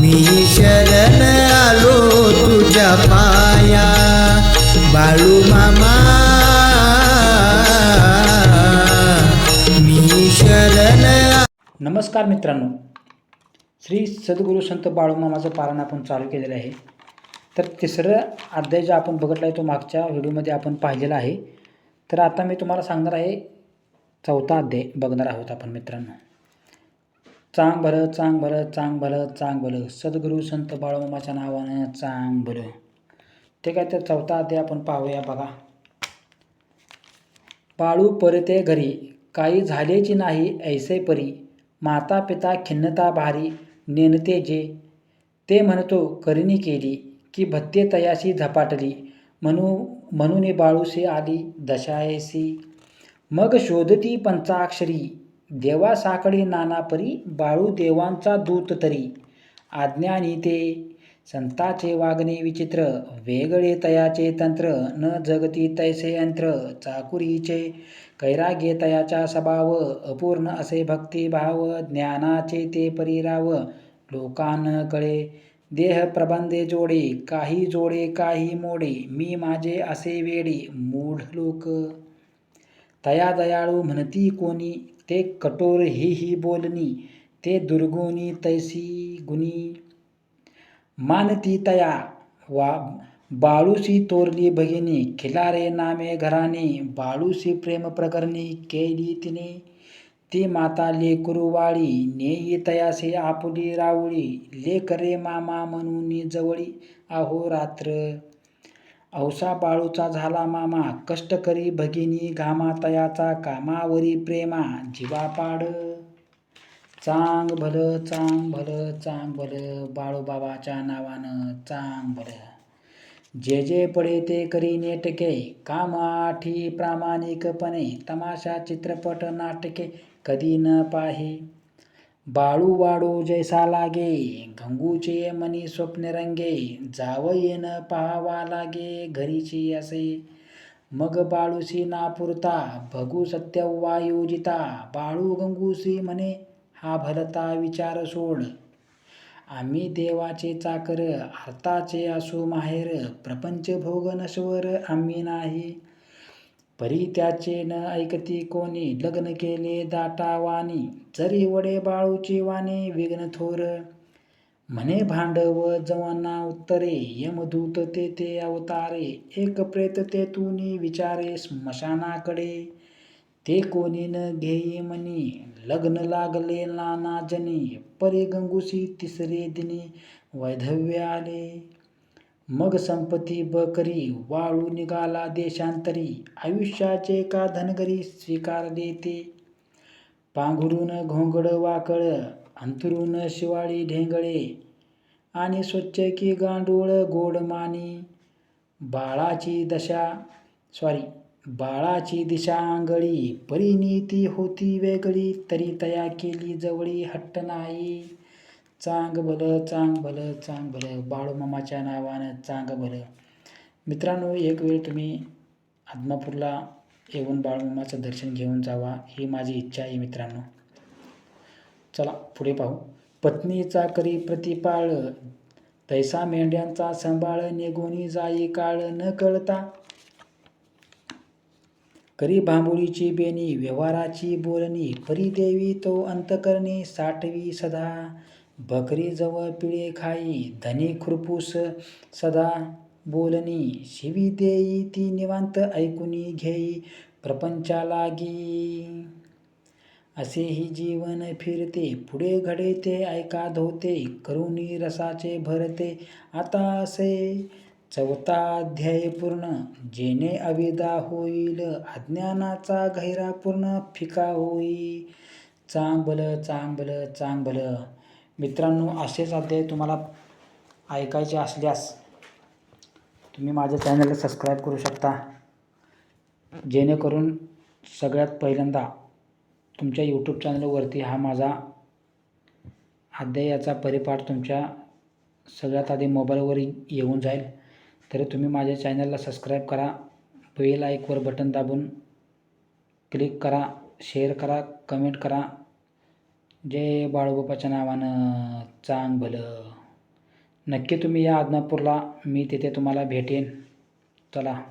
मी शरण आलो तुझ्या पाया. बाळू मामा मी शरण नमस्कार मित्रांनो. श्री सद्गुरू संत बाळूमामाचं पालन आपण चालू केलेलं आहे. तर तिसरं अध्याय जो आपण बघितला आहे तो मागच्या व्हिडिओमध्ये आपण पाहिलेला आहे. तर आता मी तुम्हाला सांगणार आहे चौथा अध्याय बघणार आहोत आपण मित्रांनो. चांग भलं चांग भलं चांग भलं चांग भलं सद्गुरू संत बाळूमाच्या नावानं चांग भलं ठीक आहे तर चौथा अध्याय आपण पाहूया बघा. बाळू परते घरी. काही झालेची नाही ऐसे परी. माता पिता खिन्नता भारी नेनते जे. ते म्हणतो करिनी केली की भत्ते तयाशी झपाटली. म्हणू म्हणून बाळूशी आली दशायसी मग शोधती पंचाक्षरी. देवा साकळी नानापरी बाळू देवांचा दूत तरी. आज्ञानी ते संताचे वागणे विचित्र वेगळे तयाचे तंत्र न जगती तैसे यंत्र चाकुरीचे कैराग्य तयाचा स्वभाव अपूर्ण असे भक्तिभाव ज्ञानाचे ते परिराव लोकान कळे देह प्रबंधे जोडे काही जोडे काही मोडे मी माझे असे वेडे मूढ लोक. तया दयाळू म्हणती कोणी ते कठोर ही ही बोलणी ते दुर्गुणी तैसी गुणी. मानती तया वा बाळूशी तोरली भगिनी खिलारे नामे घराने बाळूशी प्रेम प्रकरणी केली तिने. ती माता लेकरू नेई तयासे आपुली रावळी लेकरे मामा म्हणून जवळी अहोरात्र औसा बाळूचा झाला मामा कष्ट करी भगिनी घामातयाचा कामावरी प्रेमा जीवापाड. चांग भलं चांग भलं चांग भलं बाळूबाबाच्या नावानं चांग भलं. जे जे पडे ते करी नेटके कामाठी प्रामाणिकपणे तमाशा चित्रपट नाटके कधी न पाहे. बाळू वाडू जैसा लागे गंगूचे मनी स्वप्न रंगे जाव येणं पाहावा लागे घरीची असे. मग बाळूसी नापुरता भगू सत्य वायोजिता बाळू गंगूसी म्हणे हा भलता विचार सोड. आम्ही देवाचे चाकर अर्थाचे असू माहेर प्रपंच भोग नश्वर आम्ही नाही. परी त्याचे न ऐकती कोणी? लग्न केले दाटावानी जरी वडे बाळूची वाणी विघ्न थोर. म्हणे भांडव जवाना उत्तरे यमदूत ते ते अवतारे एक प्रेत ते तुनी विचारे स्मशानाकडे. ते कोणी न घेई मनी लग्न लागले नानाजनी परी गंगुसी तिसरे दिनी वैधव्य आले मग संपत्ती बकरी वाळू निघाला देशांतरी. आयुष्याचे का धनगरी स्वीकारले ते पांघरून घोंगड वाकळ अंतरून शिवाळी ढेंगळे आणि स्वच्छ की गांडूळ गोडमानी बाळाची दशा सॉरी बाळाची दिशा आंगळी परिणीती होती वेगळी तरी तया केली जवळी हट्ट नाही. चांग भलं चांग भलं चांग भलं. बाळूमामाच्या नावानं चांग भलं. मित्रांनो एक वेळ तुम्ही आदमापूरला येऊन बाळूमामाचं दर्शन घेऊन जावा ही माझी इच्छा आहे मित्रांनो. चला पुढे पाहू. पत्नीचा करी प्रतिपाळ तैसा मेंढ्यांचा सांभाळ निघोनी जाई काळ न कळता. करी भांबोळीची बेणी व्यवहाराची बोलणी परिदेवी तो अंतकरणी साठवी सदा. बकरी जवळ पिळे खाई धनी खुरपूस सदा बोलणी शिवी देई ती निवांत ऐकुनी घेई प्रपंचा लागी असेही जीवन फिरते पुढे घडे ते ऐका धोते करुणी रसाचे भरते. आता असे चौथा अध्याय पूर्ण जेणे अविदा होईल अज्ञानाचा गहिरा पूर्ण फिका होई. चांगलं चांगलं चांगलं मित्रांनो असेच अध्याय तुम्हाला ऐकायचे असल्यास तुम्ही माझ्या चॅनलला सबस्क्राईब करू शकता. जेणेकरून सगळ्यात पहिल्यांदा तुमच्या यूट्यूब चॅनलवरती हा माझा अध्यायाचा परिपाठ तुमच्या सगळ्यात आधी मोबाईलवर येऊन जाईल. तर तुम्ही माझ्या चॅनलला सबस्क्राईब करा. बेल आयकवर बटन दाबून क्लिक करा शेअर करा कमेंट करा. जय बाळगोपाच्या नावानं चांग भलं. नक्की तुम्ही या आदनापूरला. मी तिथे तुम्हाला भेटेन. चला.